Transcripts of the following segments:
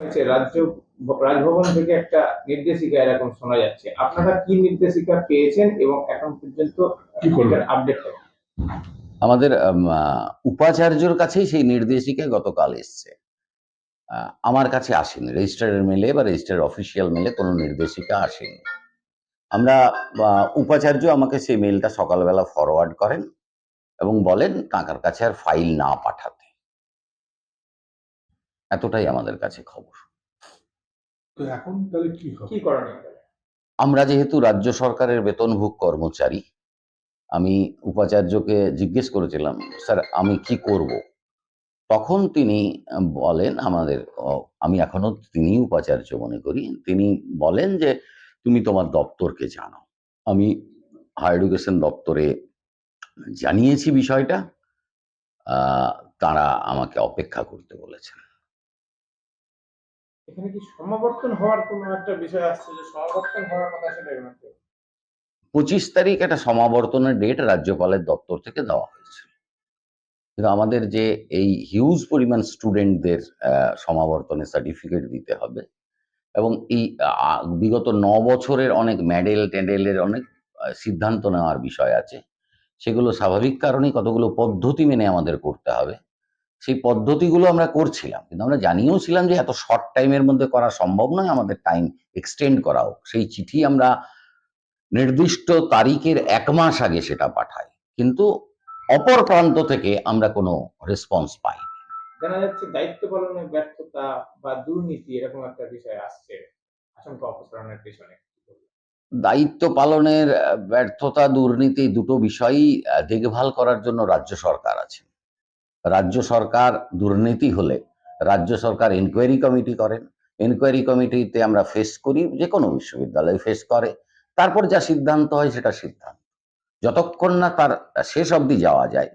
হচ্ছে রাজ্য রাজভবন থেকে একটা নির্দেশিকা এরকম শোনা যাচ্ছে। আপনারা কি নির্দেশিকা পেয়েছেন এবং এখন পর্যন্ত কি করবেন? আপডেট আমাদের উপাচার্যর কাছেই সেই নির্দেশিকা গতকাল এসছে। আহ, আমার কাছে আসেনি। রেজিস্টারের মেলে বা রেজিস্টার অফিসিয়াল মেলে কোনো নির্দেশিকা আসেনি। আমরা উপাচার্য আমাকে সেই মেলটা সকালবেলা ফরওয়ার্ড করেন এবং বলেন টাকার কাছে আর ফাইল না পাঠাতে। এতটাই আমাদের কাছে খবর। তো এখন তাহলে কি কি করণীয় আমরা যেহেতু রাজ্য সরকারের বেতনভোগ কর্মচারী আমি উপাচার্যকে জিজ্ঞেস করেছিলাম স্যার আমি কি করব? তখন তিনি বলেন আমাদের আমি এখনও তিনি উপাচার্য মনে করি। তিনি বলেন যে তুমি তোমার দপ্তরকে জানাও। আমি হায়ার এডুকেশন দপ্তরে জানিয়েছি বিষয়টা। আহ, তারা আমাকে অপেক্ষা করতে বলেছেন। এখানে কি সমাবর্তন হওয়ার কোনো একটা বিষয় আসছে যে সমাবর্তন হওয়ার কথা পঁচিশ তারিখ একটা সমাবর্তনের ডেট রাজ্যপালের দপ্তর থেকে দেওয়া হয়েছে। কিন্তু আমাদের যে এই হিউজ পরিমাণ স্টুডেন্টদের সমাবর্তনের সার্টিফিকেট দিতে হবে এবং এই বিগত ন বছরের অনেক মেডেল টেডেলের অনেক সিদ্ধান্ত নেওয়ার বিষয় আছে। সেগুলো স্বাভাবিক কারণেই কতগুলো পদ্ধতি মেনে আমাদের করতে হবে। সেই পদ্ধতিগুলো আমরা করছিলাম কিন্তু আমরা জানিয়েও ছিলাম যে এত শর্ট টাইমের মধ্যে করা সম্ভব নয় আমাদের টাইম এক্সটেন্ড করা হোক। সেই চিঠি আমরা নির্দিষ্ট তারিখের এক মাস আগে সেটা পাঠাই কিন্তু অপর প্রান্ত থেকে আমরা কোনো রেসপন্স পাই জানা যাচ্ছে দায়িত্ব পালনের ব্যর্থতা বা দুর্নীতি এরকম একটা বিষয় আসছে আশঙ্কা অপসারণের পেছনে। দায়িত্ব পালনের ব্যর্থতা দুর্নীতি দুটো বিষয়ই দেখভাল করার জন্য রাজ্য সরকার আছে। রাজ্য সরকার দুর্নীতি হলে রাজ্য সরকার এনকোয়ারি কমিটি করেন। এনকোয়ারি কমিটিতে আমরা ফেস করি, যে কোনো বিশ্ববিদ্যালয় ফেস করে। তারপর যা সিদ্ধান্ত হয় সেটা সিদ্ধান্ত। যতক্ষণ না তার শেষ অবধি যাওয়া যায়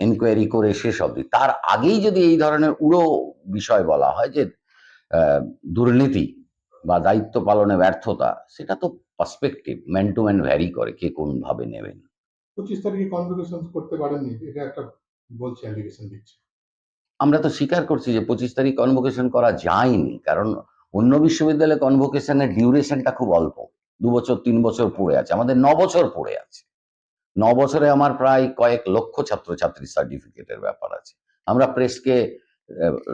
এনকোয়ারি করে শেষ অবধি। তার আগেই যদি এই ধরনের উড়ো বিষয় বলা হয় যে দুর্নীতি বা দায়িত্ব পালনে ব্যর্থতা, সেটা তো perspective man to man vary করে কে কোন ভাবে নেবেন। পঁচিশ তারিখে কনভোকেশন করতে পারেননি, এটা একটা বলছে অ্যালিগেশন দিচ্ছে। আমরা তো স্বীকার করছি যে পঁচিশ তারিখ কনভোকেশন করা যায়নি, কারণ অন্য বিশ্ববিদ্যালয়ে কনভোকেশনের ডিউরেশনটা খুব অল্প। দু বছর, তিন বছর পড়ে আছে, আমাদের ন বছর পড়ে আছে। ন বছরে আমার প্রায় কয়েক লক্ষ ছাত্রছাত্রী সার্টিফিকেটের ব্যাপার আছে। আমরা প্রেসকে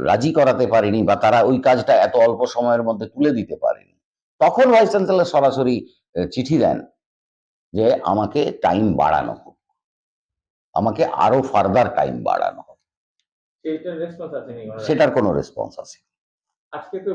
রাজি করাতে পারিনি বা তারা ওই কাজটা এত অল্প সময়ের মধ্যে তুলে দিতে পারেনি। তখন ভাইস চ্যান্সেলর সরাসরি চিঠি দেন যে আমাকে টাইম বাড়ানো হোক। আমাকে আরও ফার্দার টাইম বাড়ানো হবে। সেটার কোনো রেসপন্স আছে আজকে তো